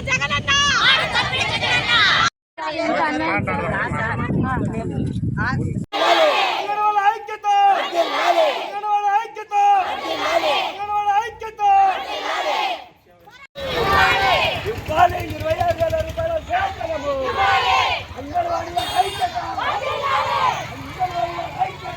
ఇచ్చిన జగనన్న అంగన్వాడీ ఐక్యత అంగన్వాడీ ఐక్యత అంగన్వాడీ ఐక్యత ఇవ్వాలి ఇరవై ఆరు వేల రూపాయల వేతనము అంగన్వాడీ ఐక్యత అంగన్వాడీ ఐక్యత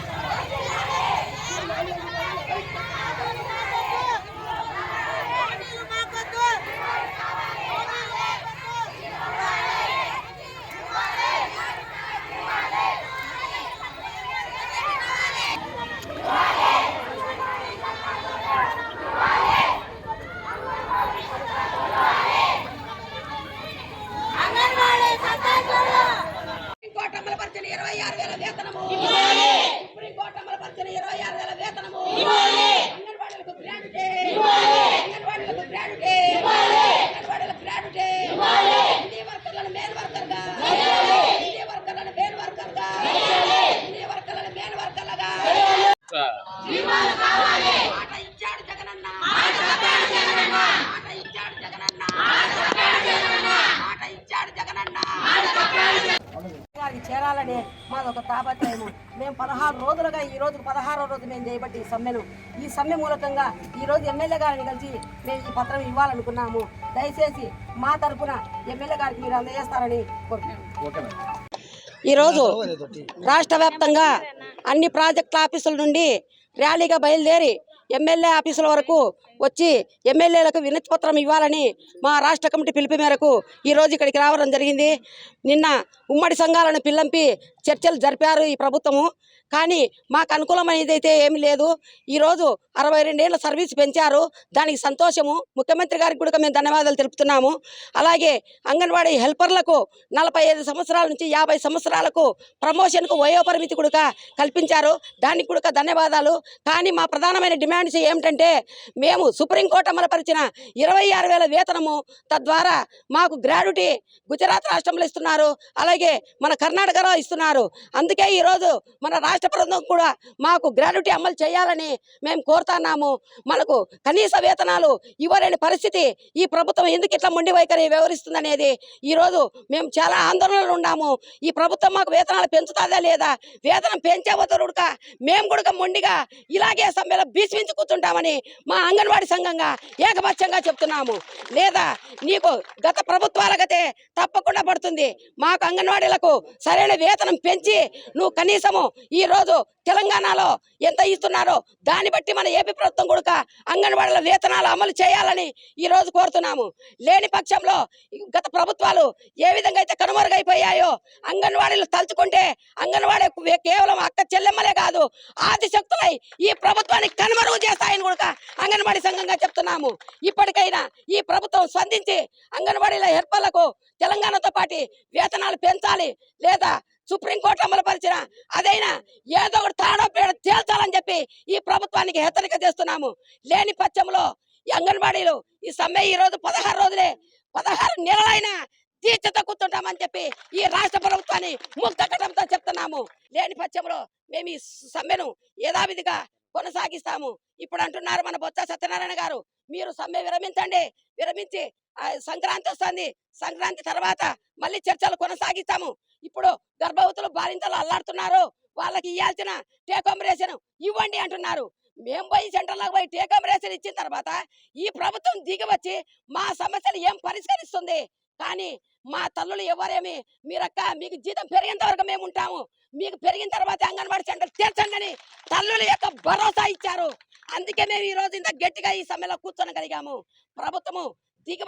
సుప్రీంకోర్టు అమలుపరిచిన ఇరవై ఆరు వేల వేతనము సుప్రీంకోర్టు అమలుపరిచిన ఇరవై ఆరు వేల వేతనము అంగన్వాడీలకు గ్రాడ్యుటీ అంగన్వాడీలకు గ్రాడ్యుటీ అంగన్వాడీలకు గ్రాడ్యుటీ హిందీ వర్కర్లను మేల్ వర్కర్గా హిందీ వర్కర్లను మేల్ వర్కర్గా హిందీ వర్కర్లను మేల్ వర్కర్లుగా మాది ఒక తాపత్రయము. మేము పదహారు రోజులుగా ఈ రోజు పదహారో రోజు మేము చేయబట్టి ఈ సమ్మెను. ఈ సమ్మె మూలకంగా ఈ రోజు ఎమ్మెల్యే గారిని కలిసి మేము ఈ పత్రం ఇవ్వాలనుకున్నాము. దయచేసి మా తరపున ఎమ్మెల్యే గారికి మీరు అందజేస్తారని ఈరోజు రాష్ట్ర వ్యాప్తంగా అన్ని ప్రాజెక్టుల ఆఫీసుల నుండి ర్యాలీగా బయలుదేరి ఎమ్మెల్యే ఆఫీసుల వరకు వచ్చి ఎమ్మెల్యేలకు వినతి పత్రం ఇవ్వాలని మా రాష్ట్ర కమిటీ పిలుపు మేరకు ఈరోజు ఇక్కడికి రావడం జరిగింది. నిన్న ఉమ్మడి సంఘాలను పిల్లంపి చర్చలు జరిపారు ఈ ప్రభుత్వము. కానీ మాకు అనుకూలమైనదైతే ఏమీ లేదు ఈరోజు అరవై రెండేళ్ళ సర్వీస్ పెంచారు. దానికి సంతోషము. ముఖ్యమంత్రి గారికి కూడా మేము ధన్యవాదాలు తెలుపుతున్నాము. అలాగే అంగన్వాడీ హెల్పర్లకు నలభై ఐదు సంవత్సరాల నుంచి యాభై సంవత్సరాలకు ప్రమోషన్కు వయోపరిమితి కూడా కల్పించారు. దానికి కూడా ధన్యవాదాలు. కానీ మా ప్రధానమైన డిమాండ్స్ ఏమిటంటే మేము సుప్రీంకోర్టు అమలుపరిచిన ఇరవై ఆరు వేల వేతనము తద్వారా మాకు గ్రాడ్యుటీ గుజరాత్ రాష్ట్రంలో ఇస్తున్నారు అలాగే మన కర్ణాటకలో ఇస్తున్నారు. అందుకే ఈరోజు మన రాష్ట్ర ప్రభుత్వం కూడా మాకు గ్రాడ్యుటీ అమలు చేయాలని మేము కోరుతున్నాము. మనకు కనీస వేతనాలు ఇవ్వలేని పరిస్థితి ఈ ప్రభుత్వం ఎందుకు ఇట్లా మొండి వైఖరి వ్యవహరిస్తుందనేది ఈరోజు మేము చాలా ఆందోళనలు ఉన్నాము. ఈ ప్రభుత్వం మాకు వేతనాలు పెంచుతుందా లేదా వేతనం పెంచే వద్దరుడుక మేము కూడా మొండిగా ఇలాగే సమ్మెలో బీసిమించి కూర్చుంటామని మా అంగన్వాడీ సంఘంగా ఏకపక్షంగా చెప్తున్నాము. లేదా నీకు గత ప్రభుత్వాల గతే తప్పకుండా పడుతుంది. మాకు అంగన్వాడీలకు సరైన వేతనం పెంచి నువ్వు కనీసము ఈ రోజు తెలంగాణలో ఎంత ఇస్తున్నారో దాన్ని బట్టి మన ఏపీ ప్రభుత్వం కొడుక అంగన్వాడీల వేతనాలు అమలు చేయాలని ఈ రోజు కోరుతున్నాము. లేని పక్షంలో గత ప్రభుత్వాలు ఏ విధంగా అయితే కనుమరుగైపోయాయో అంగన్వాడీలు తలుచుకుంటే అంగన్వాడీ కేవలం అక్క చెల్లెమ్మలే కాదు ఆదిశక్తులై ఈ ప్రభుత్వాన్ని కనుమరుగు చేస్తాయని కూడా అంగన్వాడీ సంఘంగా చెప్తున్నాము. ఇప్పటికైనా ఈ ప్రభుత్వం స్పందించి అంగన్వాడీల హెల్పర్లకు తెలంగాణతో పాటు వేతనాలు పెంచాలి లేదా సుప్రీంకోర్టు అమలుపరిచిన అదైనా ఏదో ఒకటి తాడో పేడ తేల్చాలని చెప్పి ఈ ప్రభుత్వానికి హెచ్చరిక చేస్తున్నాము. లేని పక్షంలో ఈ అంగన్వాడీలు ఈ సమ్మె ఈ రోజు పదహారు రోజులే పదహారు నెలలైనా తీర్చితో కూర్చుంటామని చెప్పి ఈ రాష్ట్ర ప్రభుత్వాన్ని ముక్తకటంతో చెప్తున్నాము. లేని పక్షంలో మేము ఈ సమ్మెను యథావిధిగా కొనసాగిస్తాము. ఇప్పుడు అంటున్నారు మన బొత్స సత్యనారాయణ గారు మీరు సమ్మె విరమించండి విరమించి సంక్రాంతి వస్తుంది సంక్రాంతి తర్వాత మళ్ళీ చర్చలు కొనసాగిస్తాము. ఇప్పుడు గర్భవతులు బాలింతలు అల్లాడుతున్నారు. వాళ్ళకి ఇవ్వాల్సిన టేకమరేషన్ ఇవ్వండి అంటున్నారు. మేము పోయి సెంటర్లో పోయి టేకమరేషన్ ఇచ్చిన తర్వాత ఈ ప్రభుత్వం దిగి వచ్చి మా సమస్యలు ఏం పరిష్కరిస్తుంది? కానీ మా తల్లులు ఎవరేమి? మీరక్క మీకు జీతం పెరిగేంత వరకు మేము ఉంటాము. మీకు పెరిగిన తర్వాత అంగన్వాడీ సెంటర్ తీర్చండి అని తల్లుల యొక్క భరోసా ఇచ్చారు. అందుకే మేము ఈ రోజు ఇంత గట్టిగా ఈ సమ్మెలో కూర్చొనగలిగాము. ప్రభుత్వము దిగి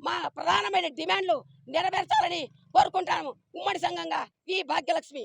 మా ప్రధానమైన డిమాండ్లు నెరవేర్చాలని కోరుకుంటాము. ఉమ్మడి సంఘంగా ఈ భాగ్యలక్ష్మి.